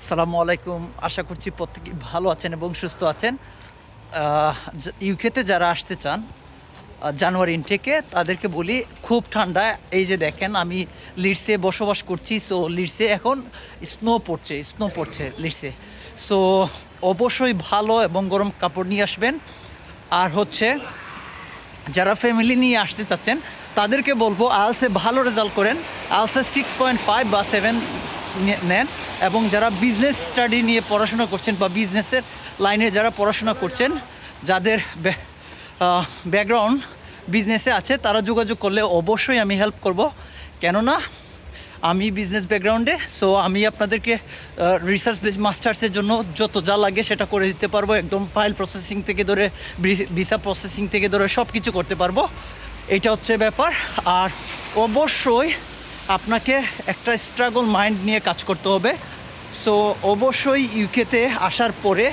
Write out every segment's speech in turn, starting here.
আসসালামু আলাইকুম। আশা করছি প্রত্যেকে ভালো আছেন এবং সুস্থ আছেন। ইউকেতে যারা আসতে চান জানুয়ারি ইনটেকে তাদেরকে বলি, খুব ঠান্ডা। এই যে দেখেন, আমি লিডসে বসবাস করছি সো লিডসে এখন স্নো পড়ছে স্নো পড়ছে লিডসে সো অবশ্যই ভালো এবং গরম কাপড় নিয়ে আসবেন। আর হচ্ছে, যারা ফ্যামিলি নিয়ে আসতে চাচ্ছেন, তাদেরকে বলব, আলসে ভালো রেজাল্ট করেন। আলসে সিক্স পয়েন্ট ফাইভ বা সেভেন নেন এবং যারা বিজনেস স্টাডি নিয়ে পড়াশোনা করছেন বা বিজনেসের লাইনে যারা পড়াশোনা করছেন, যাদের ব্যাকগ্রাউন্ড বিজনেসে আছে, তারা যোগাযোগ করলে অবশ্যই আমি হেল্প করব। কেননা আমি বিজনেস ব্যাকগ্রাউন্ডে সো আমি আপনাদেরকে রিসার্চ মাস্টার্সের জন্য যত যা লাগে সেটা করে দিতে পারব। একদম ফাইল প্রসেসিং থেকে ধরে ভিসা প্রসেসিং থেকে ধরে সব কিছু করতে পারব। এটা হচ্ছে ব্যাপার। আর অবশ্যই আপনাকে একটা স্ট্রাগল মাইন্ড নিয়ে কাজ করতে হবে। সো অবশ্যই ইউকেতে আসার পরে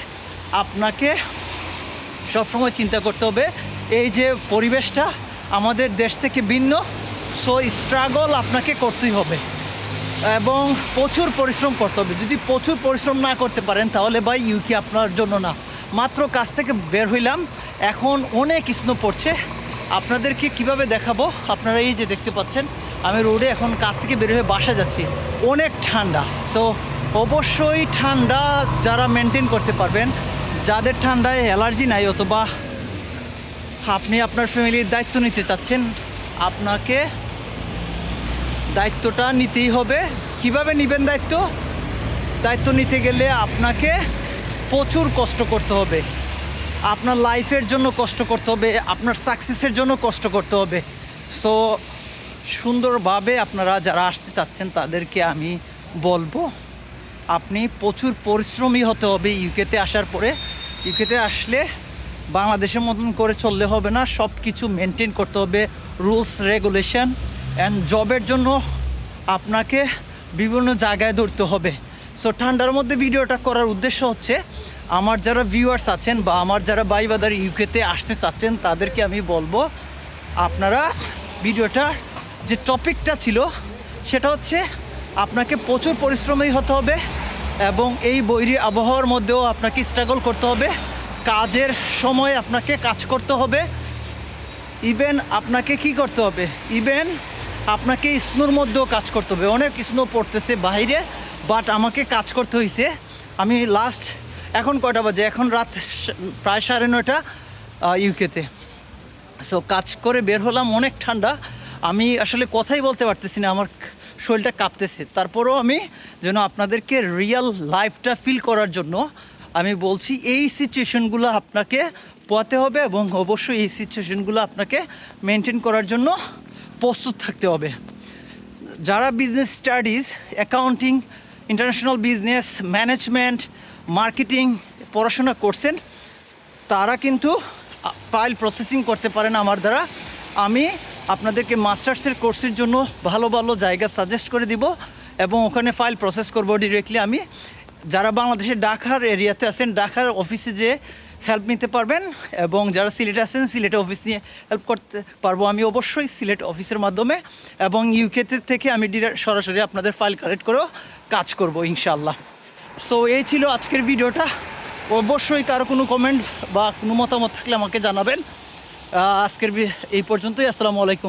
আপনাকে সবসময় চিন্তা করতে হবে, এই যে পরিবেশটা আমাদের দেশ থেকে ভিন্ন সো স্ট্রাগল আপনাকে করতেই হবে। এবং প্রচুর পরিশ্রম করতে হবে। যদি প্রচুর পরিশ্রম না করতে পারেন, তাহলে ভাই ইউকে আপনার জন্য না। মাত্র কাজ থেকে বের হইলাম, এখন অনেক স্নো পড়ছে। আপনাদেরকে কীভাবে দেখাবো? আপনারা এই যে দেখতে পাচ্ছেন আমি রোডে এখন কাজ থেকে বের হয়ে বাসা যাচ্ছি। অনেক ঠান্ডা। সো অবশ্যই ঠান্ডা যারা মেনটেন করতে পারবেন, যাদের ঠান্ডায় অ্যালার্জি নাই অথবা আপনি আপনার ফ্যামিলির দায়িত্ব নিতে চাচ্ছেন, আপনাকে দায়িত্বটা নিতেই হবে। কীভাবে নেবেন দায়িত্ব? দায়িত্ব নিতে গেলে আপনাকে প্রচুর কষ্ট করতে হবে। আপনার লাইফের জন্য কষ্ট করতে হবে, আপনার সাকসেসের জন্য কষ্ট করতে হবে। সো সুন্দরভাবে আপনারা যারা আসতে চাচ্ছেন, তাদেরকে আমি বলব, আপনি প্রচুর পরিশ্রমী হতে হবে ইউকেতে আসার পরে। ইউকেতে আসলে বাংলাদেশের মতন করে চললে হবে না সব কিছু মেনটেন করতে হবে রুলস রেগুলেশন অ্যান্ড জবের জন্য আপনাকে বিভিন্ন জায়গায় ধরতে হবে। সো ঠান্ডার মধ্যে ভিডিওটা করার উদ্দেশ্য হচ্ছে, আমার যারা ভিউয়ার্স আছেন বা আমার যারা বাই বাদার ইউকেতে আসতে চাচ্ছেন, তাদেরকে আমি বলব, আপনারা ভিডিওটা যে টপিকটা ছিল, সেটা হচ্ছে আপনাকে প্রচুর পরিশ্রমী হতে হবে এবং এই বৈরী আবহাওয়ার মধ্যেও আপনাকে স্ট্রাগল করতে হবে। কাজের সময় আপনাকে কাজ করতে হবে। ইভেন আপনাকে কি করতে হবে? ইভেন আপনাকে স্নোর মধ্যেও কাজ করতে হবে। অনেক স্নো পড়তেছে বাইরে বাট আমাকে কাজ করতে হয়েছে আমি লাস্ট এখন কয়টা বাজে? এখন রাত প্রায় সাড়ে নয়টা ইউকেতে সো কাজ করে বের হলাম, অনেক ঠান্ডা। আমি আসলে কথাই বলতে পারতেছি না, আমার শরীরটা কাঁপতেছে। তারপরেও আমি যেন আপনাদেরকে রিয়াল লাইফটা ফিল করার জন্য আমি বলছি, এই সিচুয়েশনগুলো আপনাকে পোয়াতে হবে এবং অবশ্যই এই সিচুয়েশনগুলো আপনাকে মেনটেন করার জন্য প্রস্তুত থাকতে হবে। যারা business studies accounting international business management marketing পড়াশোনা করছেন, তারা কিন্তু ফাইল প্রসেসিং করতে পারেন আমার দ্বারা। আমি আপনাদেরকে মাস্টার্সের কোর্সের জন্য ভালো ভালো জায়গা সাজেস্ট করে দিব এবং ওখানে ফাইল প্রসেস করব ডিরেক্টলি আমি। যারা বাংলাদেশের ঢাকার এরিয়াতে আছেন, ঢাকার অফিসে যে হেল্প নিতে পারবেন এবং যারা সিলেটে আছেন, সিলেটে অফিস নিয়ে হেল্প করতে পারব। আমি অবশ্যই সিলেট অফিসের মাধ্যমে এবং ইউকেতে থেকে আমি সরাসরি আপনাদের ফাইল কালেক্ট করেও কাজ করব ইনশাল্লাহ সো এই ছিল আজকের ভিডিওটা অবশ্যই কারও কোনো কমেন্ট বা কোনো মতামত থাকলে আমাকে জানাবেন। আজকের এই পর্যন্তই। আসসালামু আলাইকুম।